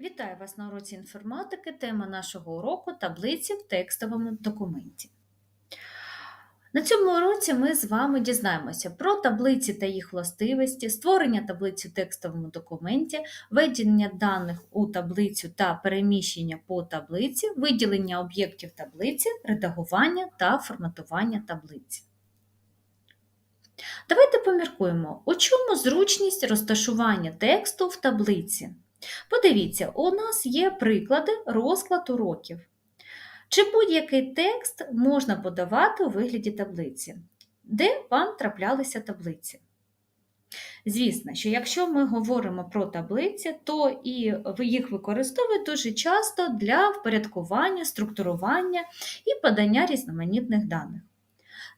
Вітаю вас на уроці інформатики. Тема нашого уроку таблиці в текстовому документі. На цьому уроці ми з вами дізнаємося про таблиці та їх властивості, створення таблиці в текстовому документі, введення даних у таблицю та переміщення по таблиці, виділення об'єктів таблиці, редагування та форматування таблиці. Давайте поміркуємо, у чому зручність розташування тексту в таблиці. Подивіться, у нас є приклади розклад уроків. Чи будь-який текст можна подавати у вигляді таблиці, де вам траплялися таблиці? Звісно, що якщо ми говоримо про таблиці, то і їх використовують дуже часто для впорядкування, структурування і подання різноманітних даних.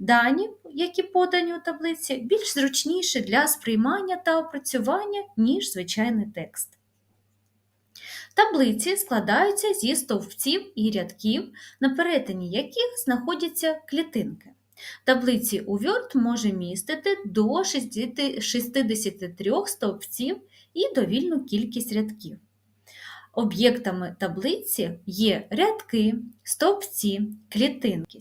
Дані, які подані у таблиці, більш зручніші для сприймання та опрацювання, ніж звичайний текст. Таблиці складаються зі стовпців і рядків, на перетині яких знаходяться клітинки. Таблиці у Word може містити до 63 стовпців і довільну кількість рядків. Об'єктами таблиці є рядки, стовпці, клітинки.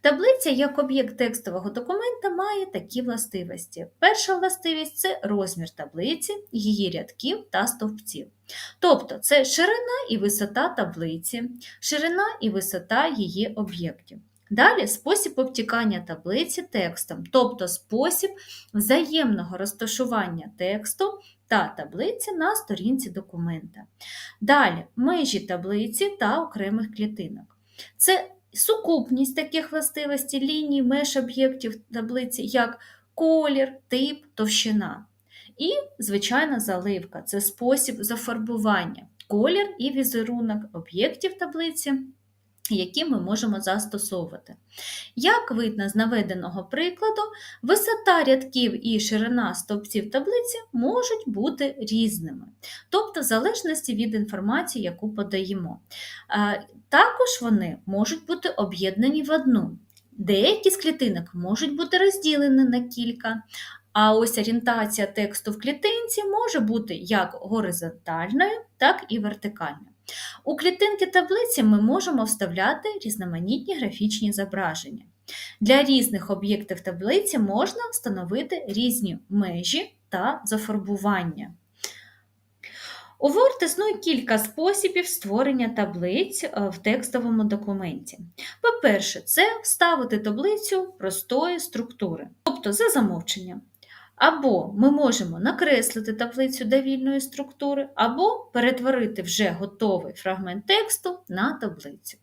Таблиця як об'єкт текстового документа має такі властивості. Перша властивість це розмір таблиці, її рядків та стовпців. Тобто це ширина і висота таблиці, ширина і висота її об'єктів. Далі спосіб обтікання таблиці текстом, тобто спосіб взаємного розташування тексту та таблиці на сторінці документа. Далі межі таблиці та окремих клітинок. Це сукупність таких властивостей ліній, меж об'єктів таблиці, як колір, тип, товщина. І, звичайна заливка. Це спосіб зафарбування, колір і візерунок об'єктів таблиці, які ми можемо застосовувати. Як видно з наведеного прикладу, висота рядків і ширина стовпців таблиці можуть бути різними, тобто в залежності від інформації, яку подаємо. Також вони можуть бути об'єднані в одну. Деякі з клітинок можуть бути розділені на кілька, а ось орієнтація тексту в клітинці може бути як горизонтальною, так і вертикальною. У клітинки таблиці ми можемо вставляти різноманітні графічні зображення. Для різних об'єктів таблиці можна встановити різні межі та зафарбування. У Word існує кілька способів створення таблиць е, в текстовому документі. По-перше, це вставити таблицю простої структури, тобто за замовченням. Або ми можемо накреслити таблицю довільної структури, або перетворити вже готовий фрагмент тексту на таблицю.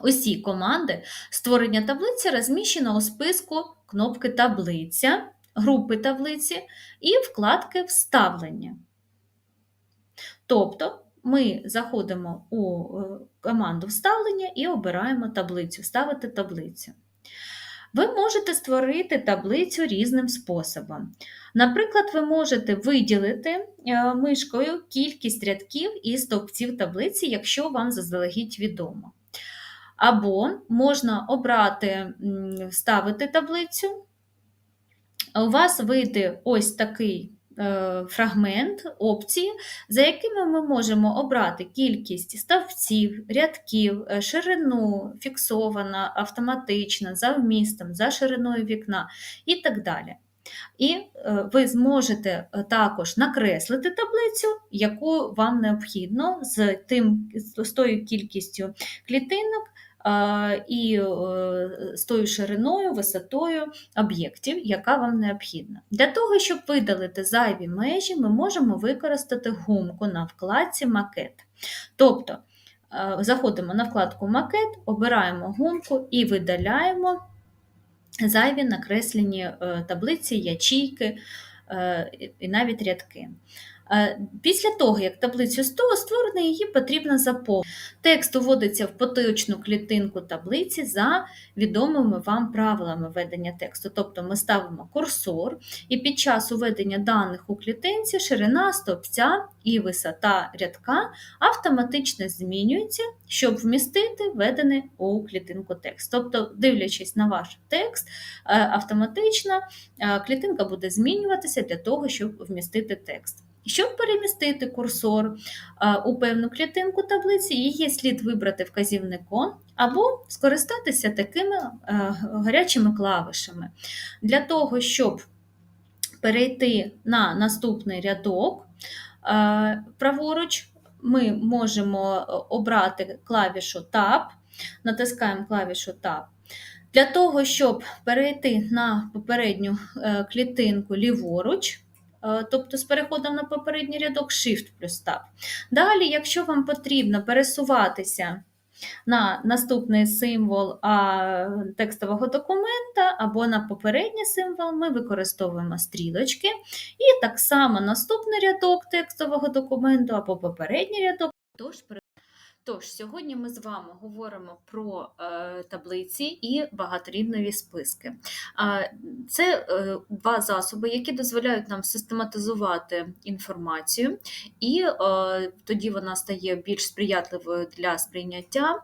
Усі команди створення таблиці розміщено у списку кнопки Таблиця, групи таблиці і вкладки Вставлення. Тобто ми заходимо у е, команду вставлення і обираємо таблицю, вставити таблицю. Ви можете створити таблицю різним способом. Наприклад, ви можете виділити е, мишкою кількість рядків і стовпців таблиці, якщо вам заздалегідь відомо. Або можна обрати вставити таблицю. У вас вийде ось такий фрагмент опції, за якими ми можемо обрати кількість ставців, рядків, е, ширину фіксована, автоматична, за вмістом, за шириною вікна і так далі. І е, ви зможете також накреслити таблицю, яку вам необхідно з тим, з тою кількістю клітинок, і е, з тою шириною, висотою об'єктів, яка вам необхідна. Для того, щоб видалити зайві межі, ми можемо використати гумку на вкладці Макет. Тобто е, заходимо на вкладку Макет, обираємо гумку і видаляємо зайві накреслені е, таблиці, ячійки і навіть рядки. Е, після того, як таблицю 100 створено, її потрібно заповнити. Текст уводиться в поточну клітинку таблиці за відомими вам правилами ведення тексту. Тобто ми ставимо курсор, і під час уведення даних у клітинці ширина стовпця і висота рядка автоматично змінюється, щоб вмістити введений у клітинку текст. Тобто, дивлячись на ваш текст, е, автоматично е, клітинка буде змінюватися для того, щоб вмістити текст. Щоб перемістити курсор у певну клітинку таблиці, її слід вибрати вказівником або скористатися такими гарячими клавишами. Для того, щоб перейти на наступний рядок праворуч, ми можемо обрати клавішу Tab, натискаємо клавішу Tab. Для того, щоб перейти на попередню е, клітинку ліворуч, тобто з переходом на попередній рядок Shift плюс Tab. Далі, якщо вам потрібно пересуватися на наступний символ текстового документа або на попередній символ, ми використовуємо стрілочки. І так само наступний рядок текстового документу або попередній рядок. Тож Тож, сьогодні ми з вами говоримо про е, таблиці і багаторівнові списки. Це е, два засоби, які дозволяють нам систематизувати інформацію, і е, тоді вона стає більш сприятливою для сприйняття,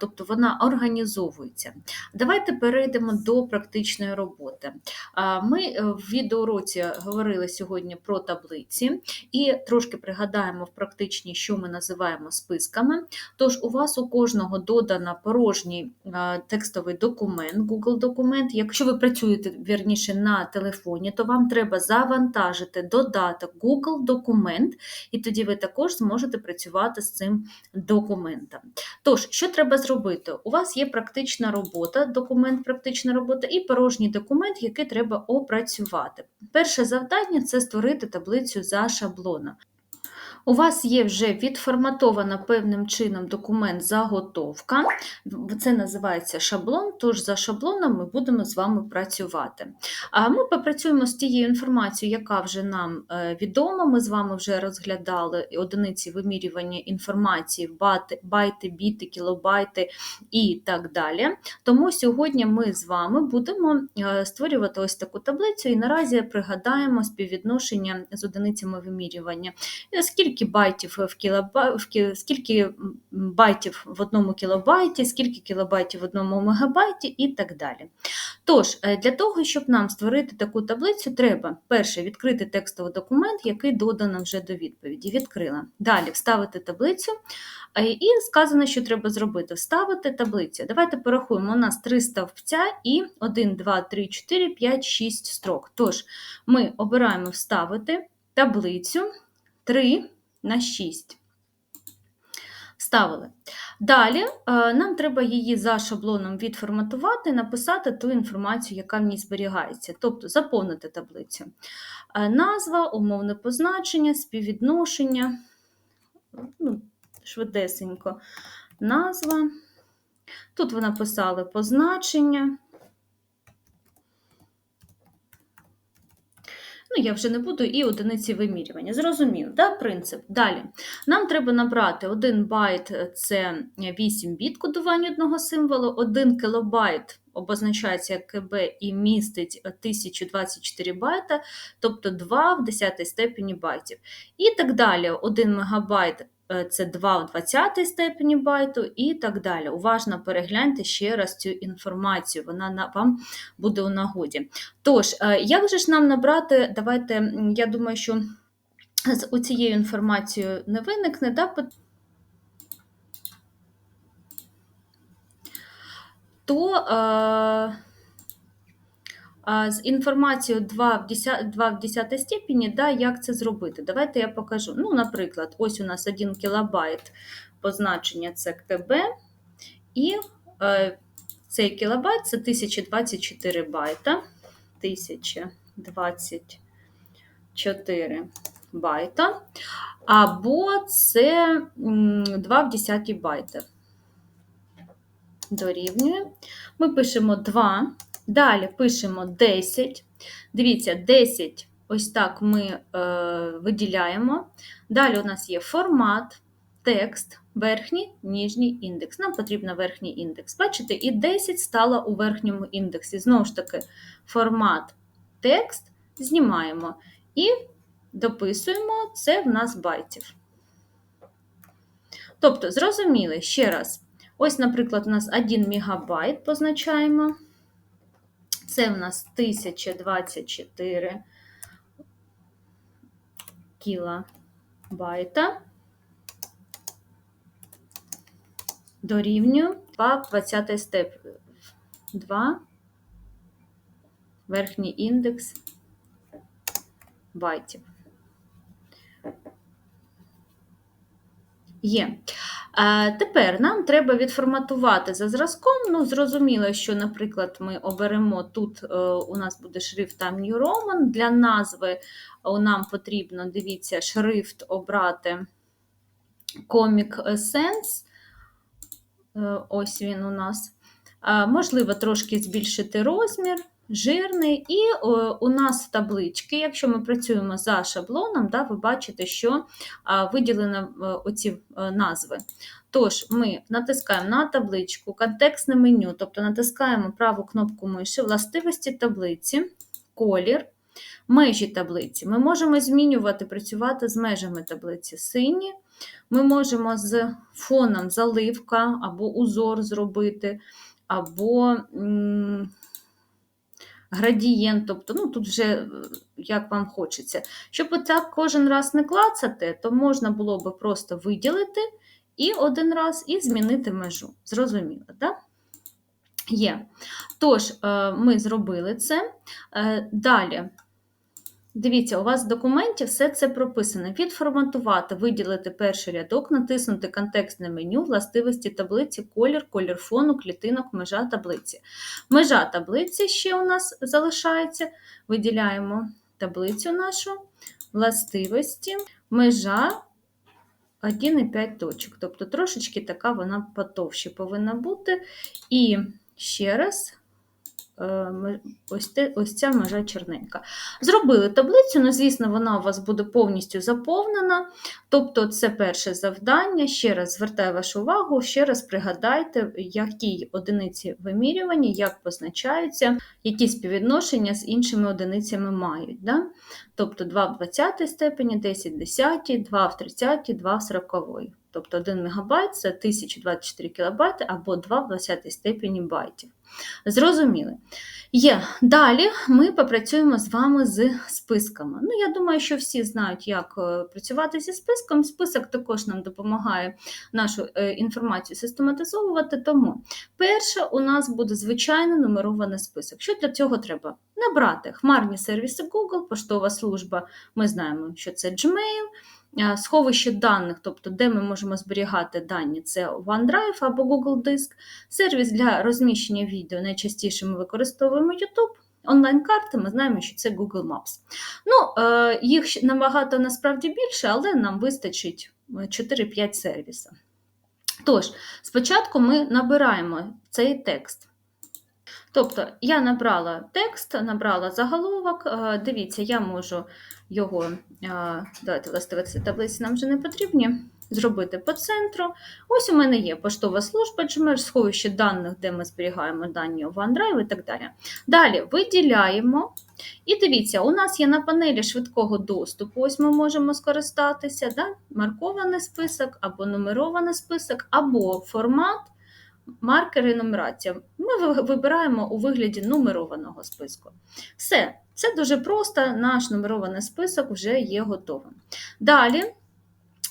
тобто вона організовується. Давайте перейдемо до практичної роботи. Ми в відеоуроці говорили сьогодні про таблиці і трошки пригадаємо в практичній, що ми називаємо списками. Тож у вас у кожного додано порожній текстовий документ, Google документ. Якщо ви працюєте вірніше на телефоні, то вам треба завантажити додаток Google документ, і тоді ви також зможете працювати з цим документом. Тож, що треба зробити? У вас є практична робота, документ, практична робота і порожній документ, який треба опрацювати. Перше завдання це створити таблицю за шаблоном. У вас є вже відформатована певним чином документ заготовка, це називається шаблон, тож за шаблоном ми будемо з вами працювати. А ми попрацюємо з тією інформацією, яка вже нам е, відома. Ми з вами вже розглядали одиниці вимірювання інформації, байти, біти, кілобайти і так далі. Тому сьогодні ми з вами будемо е, створювати ось таку таблицю і наразі пригадаємо співвідношення з одиницями вимірювання. Скільки скільки байтів в кілоба... скільки байтів в одному кілобайті, скільки кілобайтів в одному мегабайті і так далі. Тож, е, для того, щоб нам створити таку таблицю, треба перше відкрити текстовий документ, який додано вже до відповіді. Відкрила. Далі вставити таблицю. Е, і сказано, що треба зробити: вставити таблицю. Давайте порахуємо, у нас три ставця і 1, 2, 3, 4, 5, 6 строк. Тож, ми обираємо вставити таблицю 3 на 6. Вставили. Далі е, нам треба її за шаблоном відформатувати, написати ту інформацію, яка в ній зберігається, тобто заповнити таблицю. Е, назва, умовне позначення, співвідношення, ну, швидесенько, назва. Тут ви написали позначення. Ну, я вже не буду і одиниці вимірювання. Зрозуміло, да, принцип. Далі. Нам треба набрати 1 байт це 8 біт кодування одного символу, 1 кілобайт обозначається як КБ і містить 1024 байта, тобто 2 в 10 степені байтів. І так далі, 1 мегабайт Е, це 2 в 20 степені байту і так далі. Уважно перегляньте ще раз цю інформацію, вона вам буде у нагоді. Тож, е, як же ж нам набрати, давайте, я думаю, що з цією інформацією не виникне, да? то. З інформацією 2 в 10 2 в 10 степені, да, як це зробити. Давайте я покажу. Ну, Наприклад, ось у нас 1 кілобайт позначення це КБ, і е, цей кілобайт це 1024 байта. 1024 байта. Або це 2 в 10 байти. Дорівнює. Ми пишемо 2. Далі пишемо 10. Дивіться, 10 ось так ми е, виділяємо. Далі у нас є формат, текст, верхній, ніжній індекс. Нам потрібен верхній індекс. Бачите, і 10 стало у верхньому індексі. Знову ж таки, формат, текст знімаємо і дописуємо це в нас байтів. Тобто, зрозуміли ще раз. Ось, наприклад, у нас 1 МБ позначаємо. Це в нас 1024 кілобайта дорівнює 2 в 20 степ 2 верхній індекс байтів. Є. Тепер нам треба відформатувати за зразком. Ну, зрозуміло, що, наприклад, ми оберемо тут, е, у нас буде шрифт Time New Roman. Для назви е, нам потрібно, дивіться, шрифт обрати Comic Sense. Е, Ось він у нас. Можливо, трошки збільшити розмір жирний, і о, у нас в таблички, якщо ми працюємо за шаблоном, да, ви бачите, що а, виділено е, оці е, назви. Тож, ми натискаємо на табличку, контекстне меню, тобто натискаємо праву кнопку миші, властивості таблиці, колір, межі таблиці. Ми можемо змінювати, працювати з межами таблиці сині. Ми можемо з фоном заливка або узор зробити, або градієнт, тобто ну, тут вже е, як вам хочеться. Щоб так кожен раз не клацати, то можна було би просто виділити і один раз і змінити межу. Зрозуміло, так? Є. Тож, е, ми зробили це. Е, далі Дивіться, у вас в документі все це прописано. Відформатувати, виділити перший рядок, натиснути контекстне меню, властивості таблиці, колір, колір фону, клітинок, межа таблиці. Межа таблиці ще у нас залишається. Виділяємо таблицю нашу, властивості, межа 1,5 точок. Тобто трошечки така вона потовще повинна бути. І ще раз. Е, ось те, ось ця межа черненька. Зробили таблицю, ну, звісно, вона у вас буде повністю заповнена. Тобто, це перше завдання. Ще раз звертаю вашу увагу, ще раз пригадайте, які одиниці вимірювання, як позначаються, які співвідношення з іншими одиницями мають. Да? Тобто 2 в 20 степені, 10 в 10, 2 в 30, 2 в 40. Тобто 1 МБ це 1024 кБ або 2 в 20 степені байтів. Зрозуміли. Є. Далі ми попрацюємо з вами з списками. Ну, Я думаю, що всі знають, як е, працювати зі списком. Список також нам допомагає нашу е, інформацію систематизовувати. Тому перше у нас буде звичайно нумерований список. Що для цього треба? Набрати хмарні сервіси Google, поштова служба. Ми знаємо, що це Gmail. Сховище даних, тобто де ми можемо зберігати дані, це OneDrive або Google Диск, сервіс для розміщення відео. Найчастіше ми використовуємо YouTube. Онлайн-карти, ми знаємо, що це Google Maps. Ну, е, Їх набагато насправді більше, але нам вистачить 4-5 сервісів. Тож, спочатку ми набираємо цей текст. Тобто, я набрала текст, набрала заголовок. Е, дивіться, я можу його, е, давайте властивості таблиці нам вже не потрібні, зробити по центру. Ось у мене є поштова служба, Gmail, сховище даних, де ми зберігаємо дані у OneDrive і так далі. Далі виділяємо. І дивіться, у нас є на панелі швидкого доступу, ось ми можемо скористатися, да? маркований список або нумерований список, або формат. Маркери нумерація. Ми вибираємо у вигляді нумерованого списку. Все, це дуже просто, наш нумерований список вже є готовим. Далі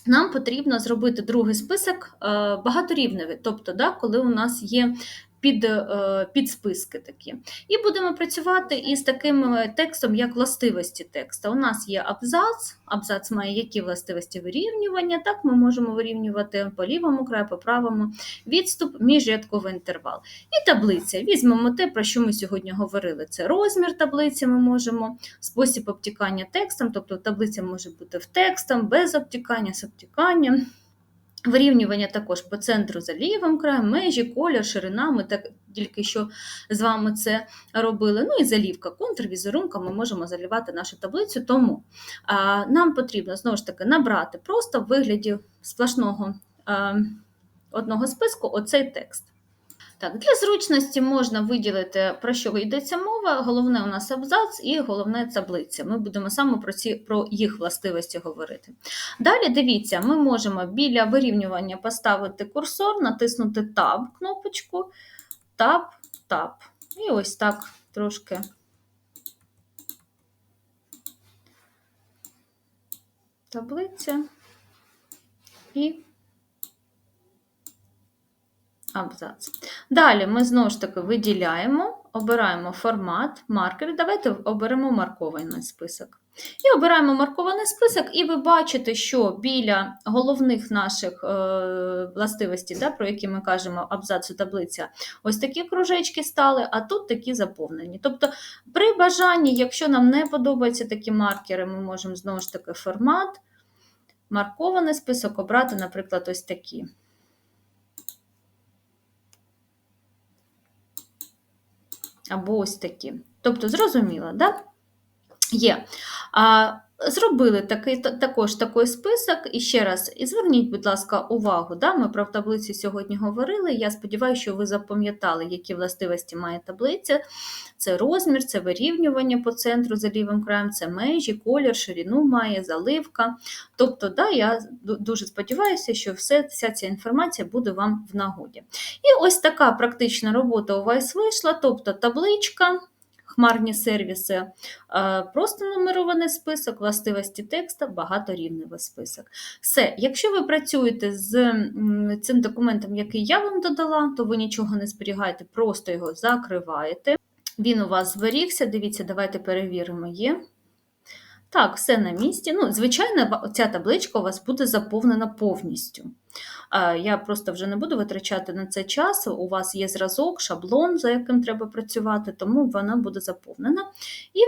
нам потрібно зробити другий список е, багаторівневий, тобто, да, коли у нас є під, е, підсписки такі. І будемо працювати із таким е, текстом, як властивості тексту. У нас є абзац, абзац має які властивості вирівнювання. Так, ми можемо вирівнювати по лівому краю, по правому відступ, міжрядковий інтервал. І таблиця. Візьмемо те, про що ми сьогодні говорили. Це розмір таблиці, ми можемо, спосіб обтікання текстом, тобто таблиця може бути в текстом, без обтікання, з обтіканням. Вирівнювання також по центру за лівим краєм, межі, колір, ширина, ми так тільки що з вами це робили. Ну і залівка, контур, візерунка, ми можемо залівати нашу таблицю, тому а, нам потрібно знову ж таки набрати просто в вигляді сплошного а, одного списку оцей текст. Так, Для зручності можна виділити, про що йдеться мова. Головне у нас абзац і головне таблиця. Ми будемо саме про ці, про їх властивості говорити. Далі дивіться, ми можемо біля вирівнювання поставити курсор, натиснути Tab кнопочку, Tab, Tab. І ось так трошки таблиця і абзац. Далі ми знову ж таки виділяємо, обираємо формат, маркер. Давайте оберемо маркований список. І обираємо маркований список, і ви бачите, що біля головних наших е, властивостей, да, про які ми кажемо, абзацу таблиця, ось такі кружечки стали, а тут такі заповнені. Тобто, при бажанні, якщо нам не подобаються такі маркери, ми можемо знову ж таки формат, маркований список обрати, наприклад, ось такі. Або ось такі. Тобто, зрозуміло, да? Є. А, Зробили такий, також такий список. І ще раз, і зверніть, будь ласка, увагу. Да? Ми про таблиці сьогодні говорили. Я сподіваюся, що ви запам'ятали, які властивості має таблиця. Це розмір, це вирівнювання по центру за лівим краєм, це межі, колір, ширину має, заливка. Тобто, да, я дуже сподіваюся, що все, вся ця інформація буде вам в нагоді. І ось така практична робота у вас вийшла, тобто табличка хмарні сервіси, просто нумерований список, властивості текста, багаторівневий список. Все, якщо ви працюєте з цим документом, який я вам додала, то ви нічого не зберігаєте, просто його закриваєте. Він у вас зберігся, дивіться, давайте перевіримо, є. Так, все на місці. Ну, Звичайно, ця табличка у вас буде заповнена повністю. Я просто вже не буду витрачати на це час. У вас є зразок, шаблон, за яким треба працювати, тому вона буде заповнена. І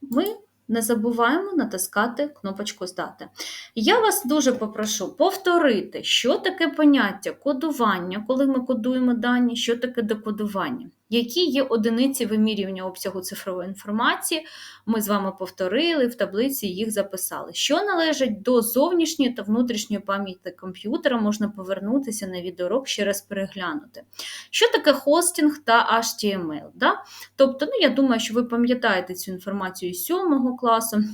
ми не забуваємо натискати кнопочку Здати. Я вас дуже попрошу повторити, що таке поняття кодування, коли ми кодуємо дані, що таке декодування. Які є одиниці вимірювання обсягу цифрової інформації, ми з вами повторили, в таблиці їх записали. Що належить до зовнішньої та внутрішньої пам'яті комп'ютера, можна повернутися на відеорок ще раз переглянути. Що таке хостинг та HTML? Да? Тобто, ну, я думаю, що ви пам'ятаєте цю інформацію з 7 класу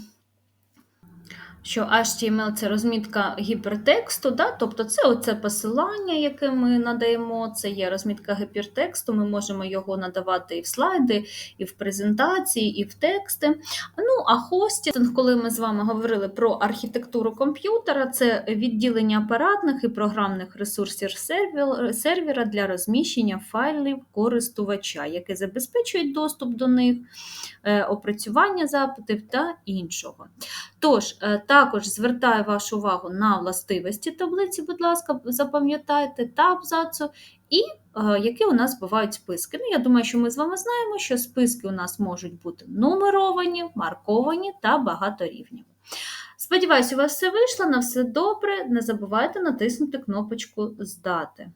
що HTML це розмітка гіпертексту, да? тобто це оце посилання, яке ми надаємо, це є розмітка гіпертексту, ми можемо його надавати і в слайди, і в презентації, і в тексти. Ну, а хостінг, коли ми з вами говорили про архітектуру комп'ютера, це відділення апаратних і програмних ресурсів сервера для розміщення файлів користувача, які забезпечують доступ до них, е, опрацювання запитів та іншого. Тож, е, також звертаю вашу увагу на властивості таблиці, будь ласка, запам'ятайте та абзацу, і е, які у нас бувають списки. Ну, Я думаю, що ми з вами знаємо, що списки у нас можуть бути нумеровані, марковані та багаторівні. Сподіваюся, у вас все вийшло, на все добре. Не забувайте натиснути кнопочку Здати.